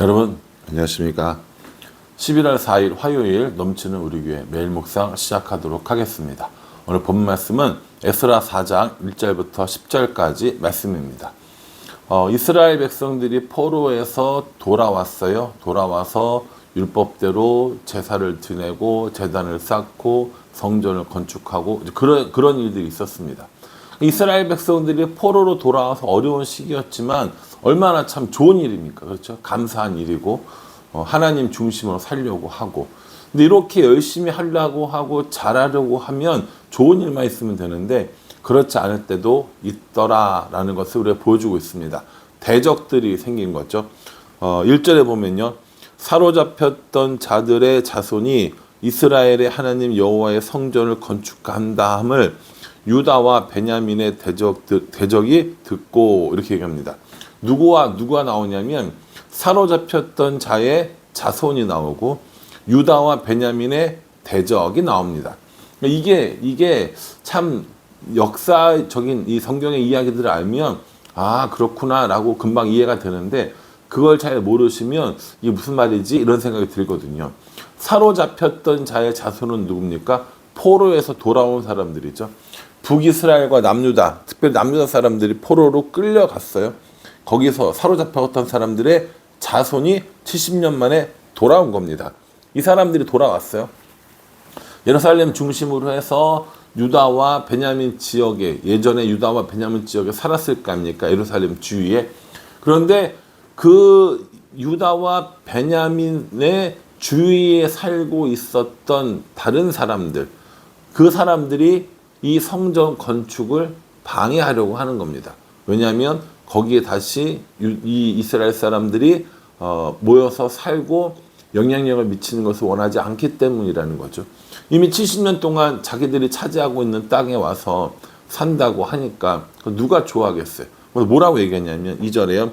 여러분 안녕하십니까? 11월 4일 화요일 넘치는 우리 교회 매일 묵상 시작하도록 하겠습니다. 오늘 본 말씀은 에스라 4장 1절부터 10절까지 말씀입니다. 어, 이스라엘 백성들이 포로에서 돌아왔어요. 돌아와서 율법대로 제사를 드내고 재단을 쌓고 성전을 건축하고 그런 그런 일들이 있었습니다 이스라엘 백성들이 포로로 돌아와서 어려운 시기였지만 얼마나 참 좋은 일입니까? 그렇죠? 감사한 일이고 어, 하나님 중심으로 살려고 하고 근데 이렇게 열심히 하려고 하고 잘하려고 하면 좋은 일만 있으면 되는데 그렇지 않을 때도 있더라라는 것을 우리가 보여주고 있습니다. 대적들이 생긴 거죠. 어, 1절에 보면요. 사로잡혔던 자들의 자손이 이스라엘의 하나님 여호와의 성전을 건축한 다음을 유다와 베냐민의 대적, 대적이 듣고 이렇게 얘기합니다. 누구와 누가 나오냐면 사로잡혔던 자의 자손이 나오고 유다와 베냐민의 대적이 나옵니다. 이게 이게 참 역사적인 이 성경의 이야기들을 알면 아 그렇구나라고 금방 이해가 되는데 그걸 잘 모르시면 이게 무슨 말이지 이런 생각이 들거든요. 사로잡혔던 자의 자손은 누굽니까? 포로에서 돌아온 사람들이죠. 북이스라엘과 남유다, 특별히 남유다 사람들이 포로로 끌려갔어요. 거기서 사로잡혔던 사람들의 자손이 70년 만에 돌아온 겁니다. 이 사람들이 돌아왔어요. 예루살렘 중심으로 해서 유다와 베냐민 지역에 예전에 유다와 베냐민 지역에 살았을 거 아닙니까? 예루살렘 주위에. 그런데 그 유다와 베냐민의 주위에 살고 있었던 다른 사람들, 그 사람들이 이 성전 건축을 방해하려고 하는 겁니다. 왜냐하면 거기에 다시 이 이스라엘 사람들이 어, 모여서 살고 영향력을 미치는 것을 원하지 않기 때문이라는 거죠. 이미 70년 동안 자기들이 차지하고 있는 땅에 와서 산다고 하니까 누가 좋아하겠어요? 뭐라고 얘기했냐면 2절에요.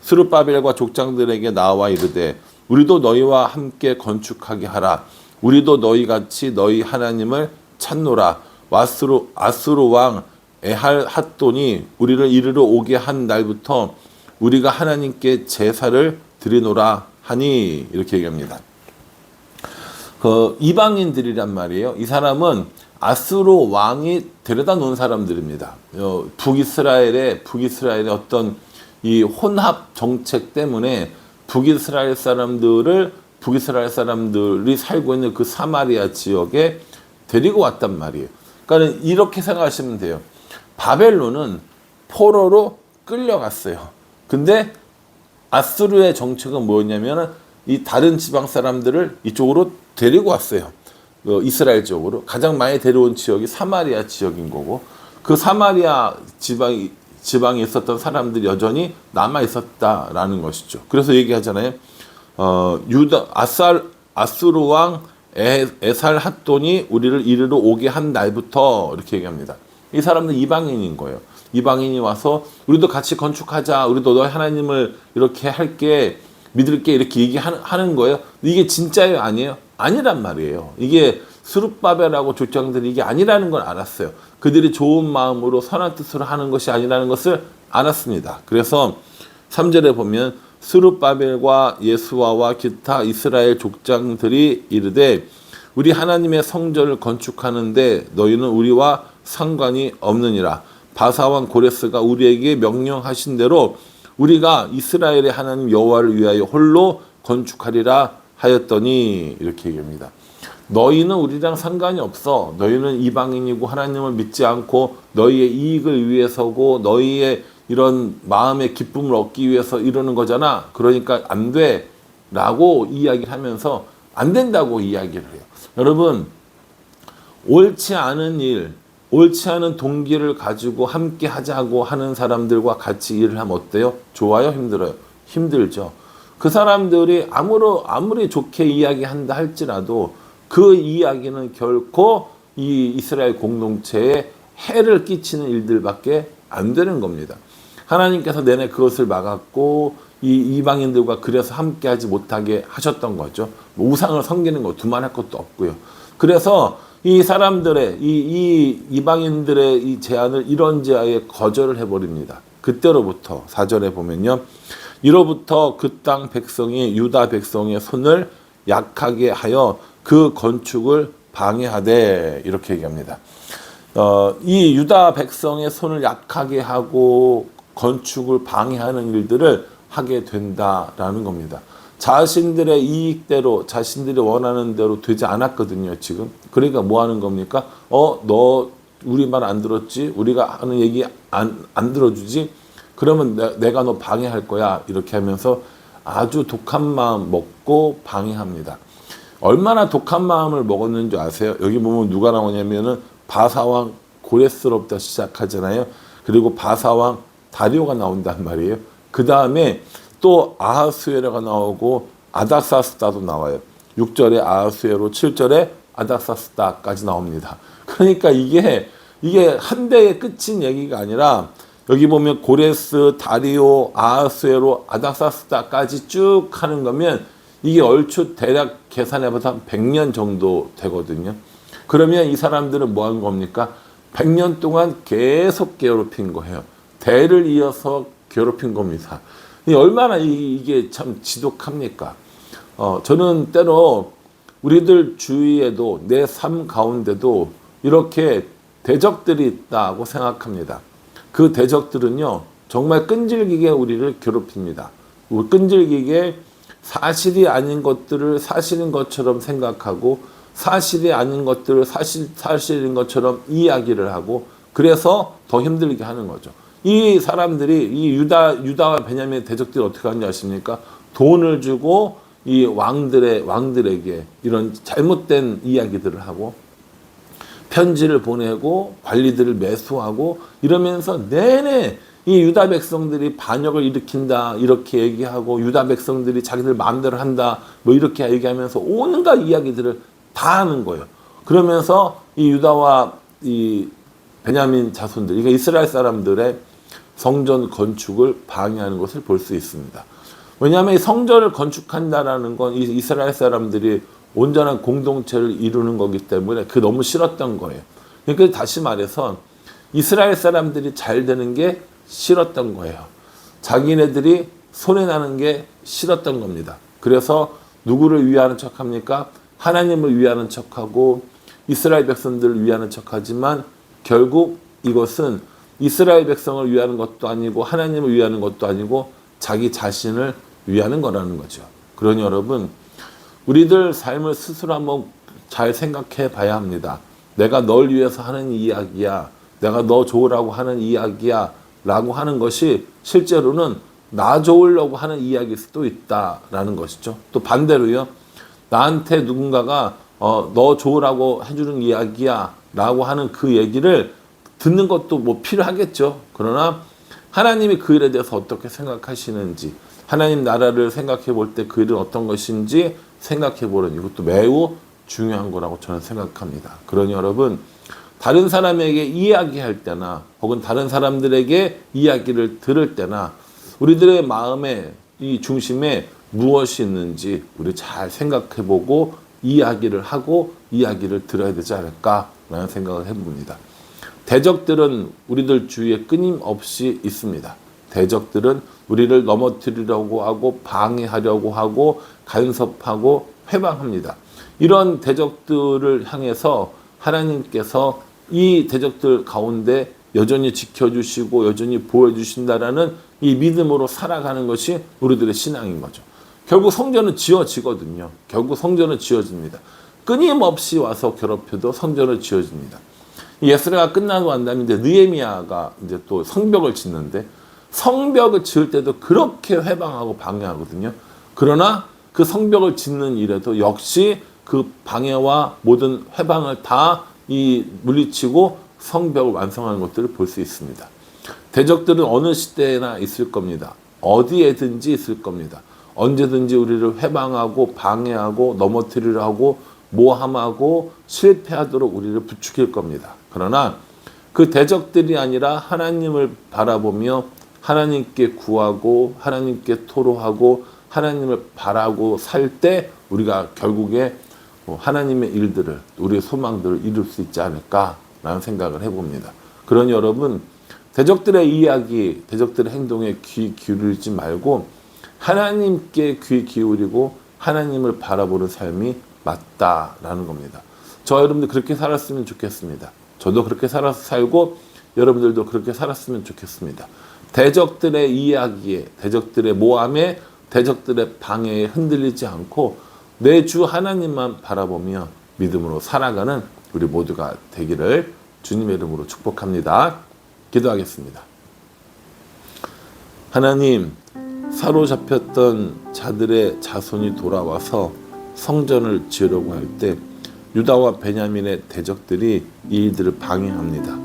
스룹바벨과 족장들에게 나와 이르되 우리도 너희와 함께 건축하게 하라. 우리도 너희 같이 너희 하나님을 찾노라. 와스루 아수르 왕 에할 핫돈이 우리를 이르러 오게 한 날부터 우리가 하나님께 제사를 드리노라 하니 이렇게 얘기합니다. 그 이방인들이란 말이에요. 이 사람은 아수르 왕이 데려다 놓은 사람들입니다. 어, 북이스라엘의 북이스라엘의 어떤 이 혼합 정책 때문에 북이스라엘 사람들을 북이스라엘 사람들이 살고 있는 그 사마리아 지역에 데리고 왔단 말이에요. 그러니까 이렇게 생각하시면 돼요. 바벨론은 포로로 끌려갔어요. 근데 아수르의 정책은 뭐였냐면 이 다른 지방 사람들을 이쪽으로 데리고 왔어요. 어, 이스라엘 쪽으로 가장 많이 데려온 지역이 사마리아 지역인 거고 그 사마리아 지방이 지방에 있었던 사람들이 여전히 남아 있었다라는 것이죠. 그래서 얘기하잖아요. 어, 유다 아살 아수르 왕 에, 에살 핫돈이 우리를 이르러 오게 한 날부터 이렇게 얘기합니다. 이 사람들 이방인인 거예요. 이방인이 와서 우리도 같이 건축하자. 우리도 너 하나님을 이렇게 할게. 믿을게. 이렇게 얘기하는 거예요. 이게 진짜예요? 아니에요? 아니란 말이에요. 이게 수르바벨하고 족장들이 이게 아니라는 걸 알았어요. 그들이 좋은 마음으로 선한 뜻으로 하는 것이 아니라는 것을 알았습니다. 그래서 3절에 보면 수르바벨과 예수와와 기타 이스라엘 족장들이 이르되 우리 하나님의 성전을 건축하는데 너희는 우리와 상관이 없느니라. 바사왕 고레스가 우리에게 명령하신 대로 우리가 이스라엘의 하나님 여호와를 위하여 홀로 건축하리라 하였더니 이렇게 얘기합니다. 너희는 우리랑 상관이 없어. 너희는 이방인이고 하나님을 믿지 않고 너희의 이익을 위해서고 너희의 이런 마음의 기쁨을 얻기 위해서 이러는 거잖아. 그러니까 안 돼. 라고 이야기를 하면서 안 된다고 이야기를 해요. 여러분, 옳지 않은 일, 옳지 않은 동기를 가지고 함께 하자고 하는 사람들과 같이 일을 하면 어때요? 좋아요? 힘들어요? 힘들죠. 그 사람들이 아무로, 아무리 좋게 이야기한다 할지라도 그 이야기는 결코 이 이스라엘 공동체에 해를 끼치는 일들밖에 안 되는 겁니다. 하나님께서 내내 그것을 막았고 이 이방인들과 그래서 함께하지 못하게 하셨던 거죠. 뭐 우상을 섬기는 거 두말할 것도 없고요. 그래서 이 사람들의 이, 이 이방인들의 이 제안을 이런 제안에 거절을 해버립니다. 그때로부터 사절에 보면요. 이로부터 그 땅 백성이 유다 백성의 손을 약하게 하여 그 건축을 방해하되 이렇게 얘기합니다. 어, 이 유다 백성의 손을 약하게 하고 건축을 방해하는 일들을 하게 된다라는 겁니다. 자신들의 이익대로 자신들이 원하는 대로 되지 않았거든요, 지금. 그러니까 뭐 하는 겁니까? 어, 너 우리 말 안 들었지? 우리가 하는 얘기 안, 안 들어주지? 그러면 내, 내가 너 방해할 거야. 이렇게 하면서 아주 독한 마음 먹고 방해합니다. 얼마나 독한 마음을 먹었는지 아세요? 여기 보면 누가 나오냐면은 바사왕 고레스럽다 시작하잖아요. 그리고 바사왕 다리오가 나온단 말이에요. 그 다음에 또 아하수에라가 나오고 아닥사스다도 나와요. 6절에 아하수에로 7절에 아닥사스다까지 나옵니다. 그러니까 이게 이게 한 대의 끝인 얘기가 아니라 여기 보면 고레스, 다리오, 아하수에로, 아닥사스다까지 쭉 하는 거면 이게 얼추 대략 계산해봐서 한 100년 정도 되거든요. 그러면 이 사람들은 뭐 한 겁니까? 100년 동안 계속 괴롭힌 거예요. 대를 이어서 괴롭힌 겁니다. 이 얼마나 이- 이게 참 지독합니까? 어, 저는 때로 우리들 주위에도 내 삶 가운데도 이렇게 대적들이 있다고 생각합니다. 그 대적들은요, 정말 끈질기게 우리를 괴롭힙니다. 끈질기게 사실이 아닌 것들을 사실인 것처럼 생각하고 사실이 아닌 것들을 사실, 사실인 것처럼 이야기를 하고 그래서 더 힘들게 하는 거죠. 이 사람들이 이 유다 유다와 베냐민의 대적들이 어떻게 하는지 아십니까? 돈을 주고 이 왕들의 왕들에게 이런 잘못된 이야기들을 하고 편지를 보내고 관리들을 매수하고 이러면서 내내 이 유다 백성들이 반역을 일으킨다 이렇게 얘기하고 유다 백성들이 자기들 마음대로 한다 뭐 이렇게 얘기하면서 온갖 이야기들을 다 하는 거예요. 그러면서 이 유다와 이 베냐민 자손들, 이게 이스라엘 사람들의 성전 건축을 방해하는 것을 볼 수 있습니다. 왜냐하면 이 성전을 건축한다라는 건이 이스라엘 사람들이 온전한 공동체를 이루는 거기 때문에 그 너무 싫었던 거예요. 그러니까 다시 말해서 이스라엘 사람들이 잘 되는 게 싫었던 거예요. 자기네들이 손해 나는 게 싫었던 겁니다. 그래서 누구를 위하는 척합니까? 하나님을 위하는 척하고 이스라엘 백성들을 위하는 척하지만 결국 이것은 이스라엘 백성을 위하는 것도 아니고 하나님을 위하는 것도 아니고 자기 자신을 위하는 거라는 거죠. 그러니 여러분 우리들 삶을 스스로 한번 잘 생각해 봐야 합니다. 내가 널 위해서 하는 이야기야. 내가 너 좋으라고 하는 이야기야. 라고 하는 것이 실제로는 나 좋으려고 하는 이야기일 수도 있다라는 것이죠. 또 반대로요. 나한테 누군가가 어, 너 좋으라고 해주는 이야기야. 라고 하는 그 얘기를 듣는 것도 뭐 필요하겠죠. 그러나 하나님이 그 일에 대해서 어떻게 생각하시는지, 하나님 나라를 생각해 볼 때 그 일은 어떤 것인지 생각해 보는 이것도 매우 중요한 거라고 저는 생각합니다. 그러니 여러분, 다른 사람에게 이야기할 때나 혹은 다른 사람들에게 이야기를 들을 때나 우리들의 마음에 이 중심에 무엇이 있는지 우리 잘 생각해 보고 이야기를 하고 이야기를 들어야 되지 않을까라는 생각을 해봅니다. 대적들은 우리들 주위에 끊임없이 있습니다. 대적들은 우리를 넘어뜨리려고 하고 방해하려고 하고 간섭하고 회방합니다. 이런 대적들을 향해서 하나님께서 이 대적들 가운데 여전히 지켜주시고 여전히 보여주신다라는 이 믿음으로 살아가는 것이 우리들의 신앙인 거죠. 결국 성전은 지어지거든요. 결국 성전은 지어집니다. 끊임없이 와서 괴롭혀도 성전은 지어집니다. 예스라가 끝나고 난 다음에 이제 느헤미야가 이제 또 성벽을 짓는데 성벽을 지을 때도 그렇게 회방하고 방해하거든요. 그러나 그 성벽을 짓는 일에도 역시 그 방해와 모든 회방을 다 이 물리치고 성벽을 완성하는 것들을 볼 수 있습니다. 대적들은 어느 시대나 있을 겁니다. 어디에든지 있을 겁니다. 언제든지 우리를 회방하고 방해하고 넘어뜨리려 하고 모함하고 실패하도록 우리를 부추길 겁니다. 그러나 그 대적들이 아니라 하나님을 바라보며 하나님께 구하고 하나님께 토로하고 하나님을 바라고 살 때 우리가 결국에 뭐 하나님의 일들을 우리의 소망들을 이룰 수 있지 않을까라는 생각을 해봅니다. 그러니 여러분 대적들의 이야기, 대적들의 행동에 귀 기울이지 말고 하나님께 귀 기울이고 하나님을 바라보는 삶이 맞다라는 겁니다. 저 여러분들 그렇게 살았으면 좋겠습니다. 저도 그렇게 살아서 살고 여러분들도 그렇게 살았으면 좋겠습니다. 대적들의 이야기에, 대적들의 모함에, 대적들의 방해에 흔들리지 않고 내 주 하나님만 바라보며 믿음으로 살아가는 우리 모두가 되기를 주님의 이름으로 축복합니다. 기도하겠습니다. 하나님, 사로잡혔던 자들의 자손이 돌아와서 성전을 지으려고 할 때 유다와 베냐민의 대적들이 이 일들을 방해합니다.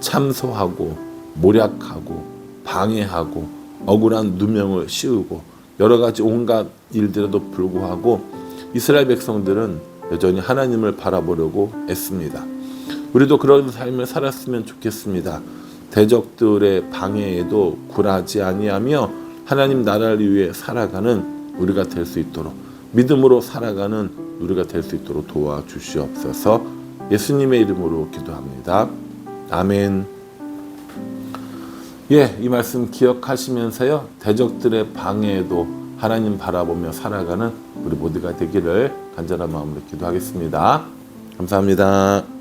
참소하고 모략하고 방해하고 억울한 누명을 씌우고 여러 가지 온갖 일들에도 불구하고 이스라엘 백성들은 여전히 하나님을 바라보려고 애씁니다. 우리도 그런 삶을 살았으면 좋겠습니다. 대적들의 방해에도 굴하지 아니하며 하나님 나라를 위해 살아가는 우리가 될 수 있도록 믿음으로 살아가는 우리가 될 수 있도록 도와주시옵소서. 예수님의 이름으로 기도합니다. 아멘. 예, 이 말씀 기억하시면서요. 대적들의 방해에도 하나님 바라보며 살아가는 우리 모두가 되기를 간절한 마음으로 기도하겠습니다. 감사합니다.